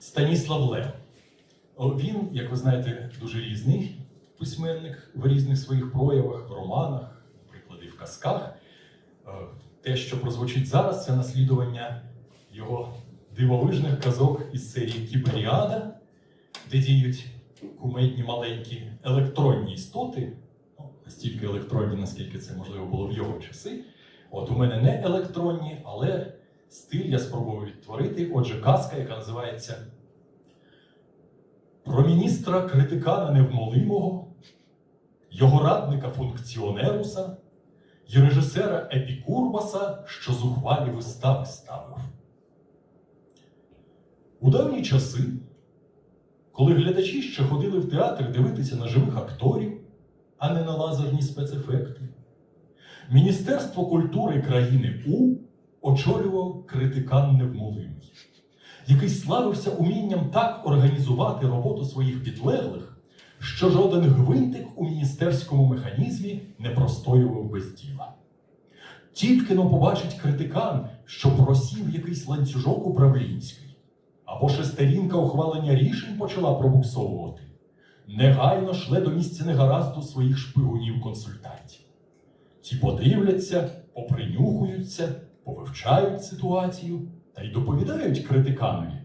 Станіслав Лем. Він, як ви знаєте, дуже різний письменник в різних своїх проявах, в романах, наприклад, в казках. Е, Те, що прозвучить зараз, це наслідування його дивовижних казок із серії Кіберіада, де діють кумедні маленькі електронні істоти, ну, настільки електронні, наскільки це можливо було в його часи. От у мене не електронні, але стиль я спробував відтворити. Отже, казка, яка називається Про міністра критикана невмолимого, його радника функціонеруса і режисера Епікурбаса, що зухвалі вистави ставив. У давні часи, коли глядачі ще ходили в театр дивитися на живих акторів, а не на лазерні спецефекти, Міністерство культури країни У очолював критикан невмолимий, який славився умінням так організувати роботу своїх підлеглих, що жоден гвинтик у міністерському механізмі не простоював без діла. Тільки но побачить критикан, що просів якийсь ланцюжок управлінський, або шестерінка ухвалення рішень почала пробуксовувати, негайно шле до місця негаразду своїх шпигунів-консультантів. Ті подивляться, попринюхуються, повивчають ситуацію та й доповідають критиканові.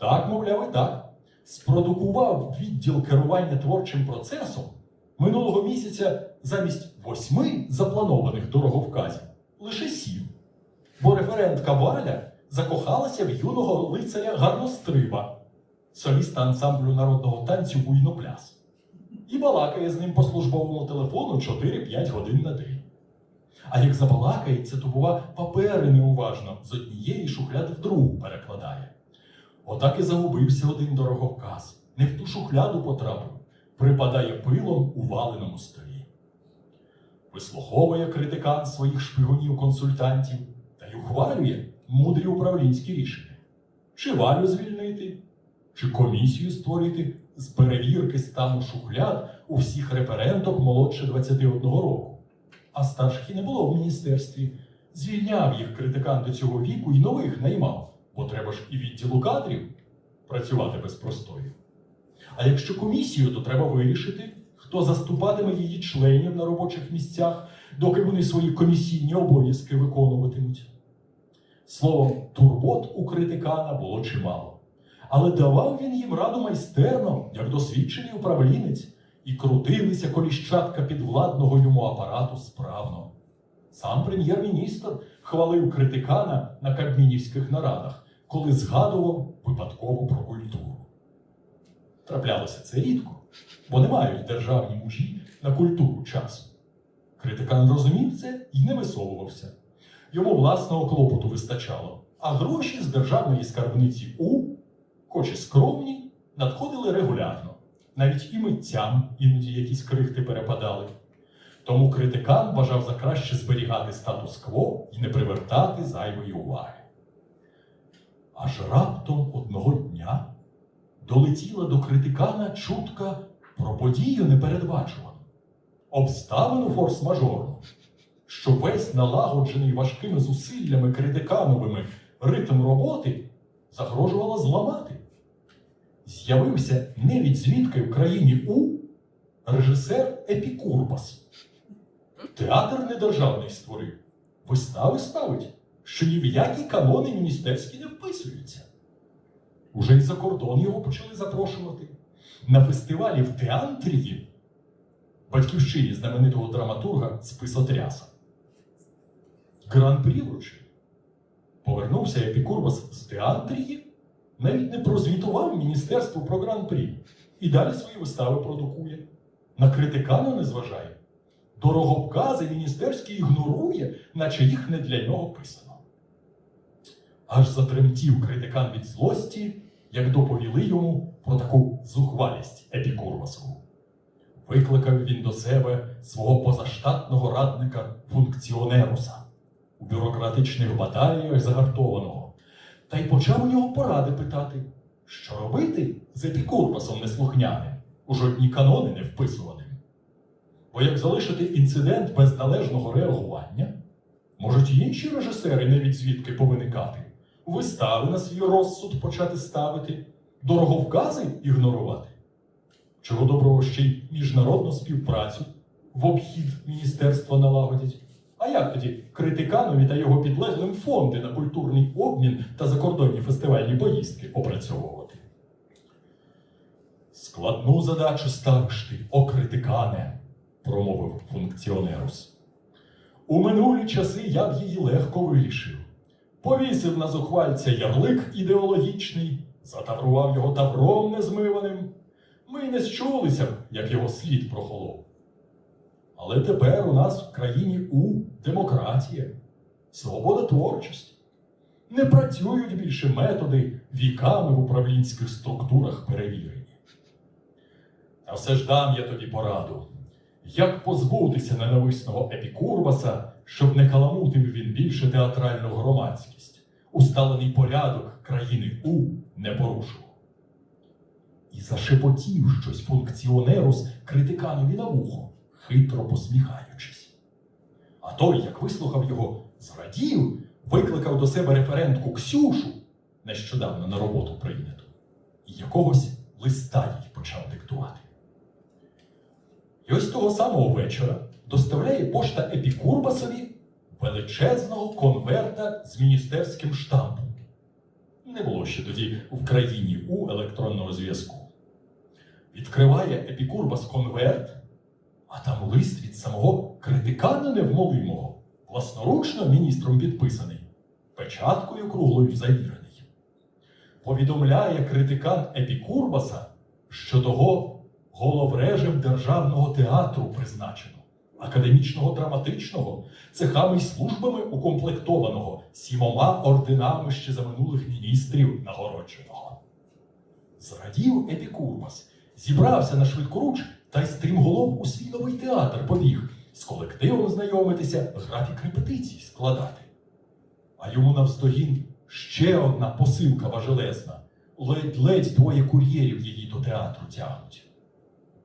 Так, мовляв, і так. Спродукував відділ керування творчим процесом минулого місяця замість восьми запланованих дороговказів лише сім. Бо референтка Валя закохалася в юного лицаря Гарностриба, соліста ансамблю народного танцю Буйнопляс, і балакає з ним по службовому телефону 4-5 годин на день. А як забалакається, то, бува, папери неуважно з однієї шухляди в другу перекладає. Отак і загубився один дороговказ. Не в ту шухляду потрапив, припадає пилом у валеному столі. Вислуховує критикан своїх шпигунів-консультантів та й ухвалює мудрі управлінські рішення. Чи валю звільнити, чи комісію створити з перевірки стану шухляд у всіх референток молодше 21 року а старших і не було в міністерстві. Звільняв їх критикан до цього віку і нових наймав, бо треба ж і відділу кадрів працювати без простою. А якщо комісію, то треба вирішити, хто заступатиме її членів на робочих місцях, доки вони свої комісійні обов'язки виконуватимуть. Словом, турбот у критикана було чимало. Але давав він їм раду майстерно, як досвідчений управлінець, і крутилися коліщатка підвладного йому апарату справно. Сам прем'єр-міністр хвалив критикана на кабмінівських нарадах, коли згадував випадково про культуру. Траплялося це рідко, бо не мають державні мужі на культуру часу. Критикан розумів це і не висовувався. Йому власного клопоту вистачало, а гроші з державної скарбниці У, хоч і скромні, надходили регулярно навіть і митцям іноді якісь крихти перепадали. Тому критикан вважав за краще зберігати статус-кво і не привертати зайвої уваги. Аж раптом одного дня долетіла до критикана чутка про подію непередбачувану, обставину форс-мажорну, що весь налагоджений важкими зусиллями критикановими ритм роботи загрожувала зламати з'явився не від звідки в країні У режисер Епікурбас. Театр недержавний створив, вистави ставить, що ні в які канони міністерські не вписуються. Уже й за кордон його почали запрошувати. На фестивалі в театрі батьківщині знаменитого драматурга Списотряса. Гран-прі вручив. Повернувся Епікурбас з театрії навіть не прозвітував Міністерству про гран-прі і далі свої вистави продукує. На критикана не зважає. Дороговкази міністерські ігнорує, наче їх не для нього писано. Аж затремтів критикан від злості, як доповіли йому про таку зухвалість епікурвасову. Викликав він до себе свого позаштатного радника функціонеруса у бюрократичних баталіях загартованого та й почав у нього поради питати, що робити з епікурпасом неслухняним, у жодні канони не вписуваним. Бо як залишити інцидент без належного реагування, можуть і інші режисери не від звідки повиникати, вистави на свій розсуд почати ставити, Дороговкази ігнорувати? Чого доброго ще й міжнародну співпрацю в обхід міністерства налагодять? А як тоді критиканові та його підлеглим фонди на культурний обмін та закордонні фестивальні поїздки опрацьовувати? Складну задачу ставиш ти, о критикане, промовив функціонерус. У минулі часи я б її легко вирішив. Повісив на зухвальця ярлик ідеологічний, затаврував його тавром незмиваним. Ми й не счулися б, як його слід прохолов. Але тепер у нас в країні у демократія, свобода творчості. Не працюють більше методи віками в управлінських структурах перевірені. Та все ж дам я тобі пораду, як позбутися ненависного епікурбаса, щоб не каламутив він більше театральну громадськість, усталений порядок країни У не порушував. І зашепотів щось функціонерус критиканові на вухо, хитро посміхаючись. А той, як вислухав його, зрадів, викликав до себе референтку Ксюшу, нещодавно на роботу прийняту, і якогось листа їй почав диктувати. І ось того самого вечора доставляє пошта Епікурбасові величезного конверта з міністерським штампом. Не було ще тоді в країні у електронного зв'язку. Відкриває Епікурбас конверт, а там лист від самого критикана невмолимого, власноручно міністром підписаний, печаткою круглою завірений. Повідомляє критикан Епікурбаса, що того головрежем державного театру призначено, академічного драматичного, цехами й службами укомплектованого сімома орденами ще за минулих міністрів нагородженого. Зрадів Епікурбас, зібрався на швидкоруч та й стрімголов у свій новий театр побіг з колективом знайомитися, графік репетицій складати. А йому навздогін ще одна посилка важелезна. Ледь-ледь двоє кур'єрів її до театру тягнуть.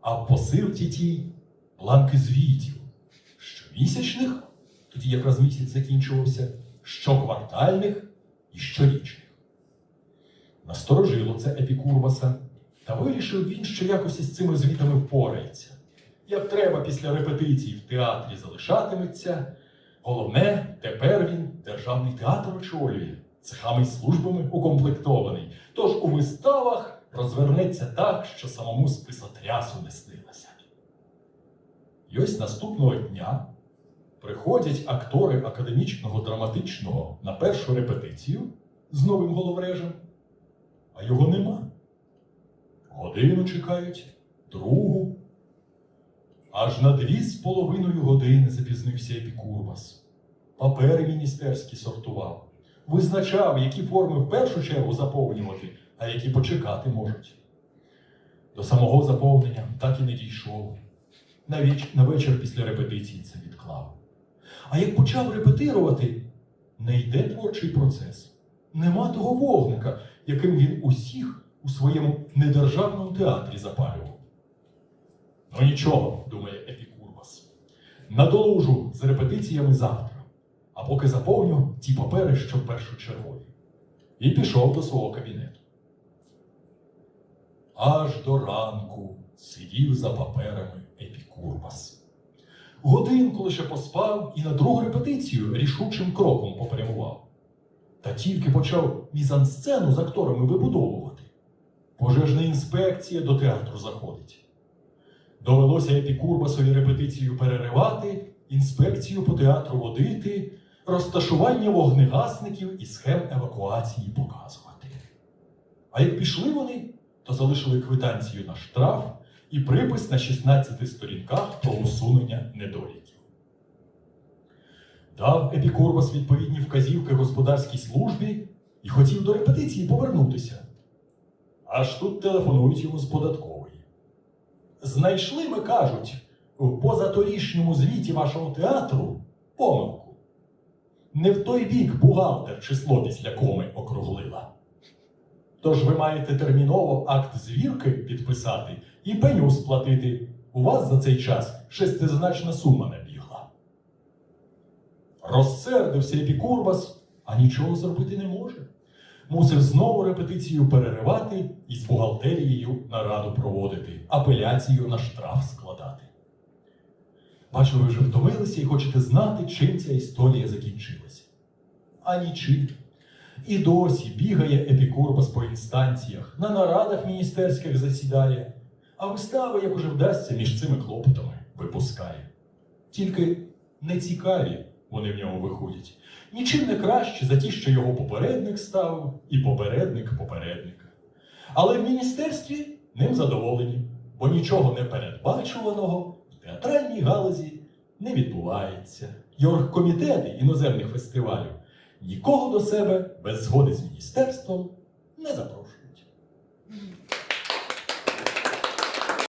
А в посилці тій бланки звітів. Щомісячних, тоді якраз місяць закінчувався, щоквартальних і щорічних. Насторожило це Епікурбаса, та вирішив він, що якось із цими звітами впорається. Як треба після репетицій в театрі залишатиметься, головне, тепер він державний театр очолює, цехами й службами укомплектований. Тож у виставах розвернеться так, що самому списотрясу не снилося. І ось наступного дня приходять актори академічного драматичного на першу репетицію з новим головрежем, а його нема. Годину чекають, другу. Аж на дві з половиною години запізнився Епікурбас. Папери міністерські сортував, визначав, які форми в першу чергу заповнювати, а які почекати можуть. До самого заповнення так і не дійшов. Навіть на вечір після репетиції це відклав. А як почав репетирувати, не йде творчий процес. Нема того вогника, яким він усіх у своєму недержавному театрі запалював. Ну нічого, думає Епікурбас. Надолужу з репетиціями завтра, а поки заповню ті папери, що першочергові. І пішов до свого кабінету. Аж до ранку сидів за паперами Епікурбас. Годинку лише поспав і на другу репетицію рішучим кроком попрямував. Та тільки почав мізансцену з акторами вибудовувати. Пожежна інспекція до театру заходить. Довелося Епікурбасові репетицію переривати, інспекцію по театру водити, розташування вогнегасників і схем евакуації показувати. А як пішли вони, то залишили квитанцію на штраф і припис на 16 сторінках про усунення недоліків. Дав Епікурбас відповідні вказівки господарській службі і хотів до репетиції повернутися. Аж тут телефонують йому з податкової. Знайшли, ми кажуть, в позаторішньому звіті вашого театру помилку. Не в той бік бухгалтер число після коми округлила. Тож ви маєте терміново акт звірки підписати і пеню сплатити. У вас за цей час шестизначна сума набігла. Розсердився Епікурбас, а нічого зробити не може. Мусив знову репетицію переривати і з бухгалтерією нараду проводити, апеляцію на штраф складати. Бачу, ви вже втомилися і хочете знати, чим ця історія закінчилася. А нічим. І досі бігає епікурбас по інстанціях, на нарадах міністерських засідає, а вистави, як уже вдасться, між цими клопотами випускає. Тільки нецікаві вони в ньому виходять. Нічим не краще за ті, що його попередник ставив, і попередник попередника. Але в міністерстві ним задоволені, бо нічого не передбачуваного в театральній галузі не відбувається. І іноземних фестивалів нікого до себе без згоди з міністерством не запрошують.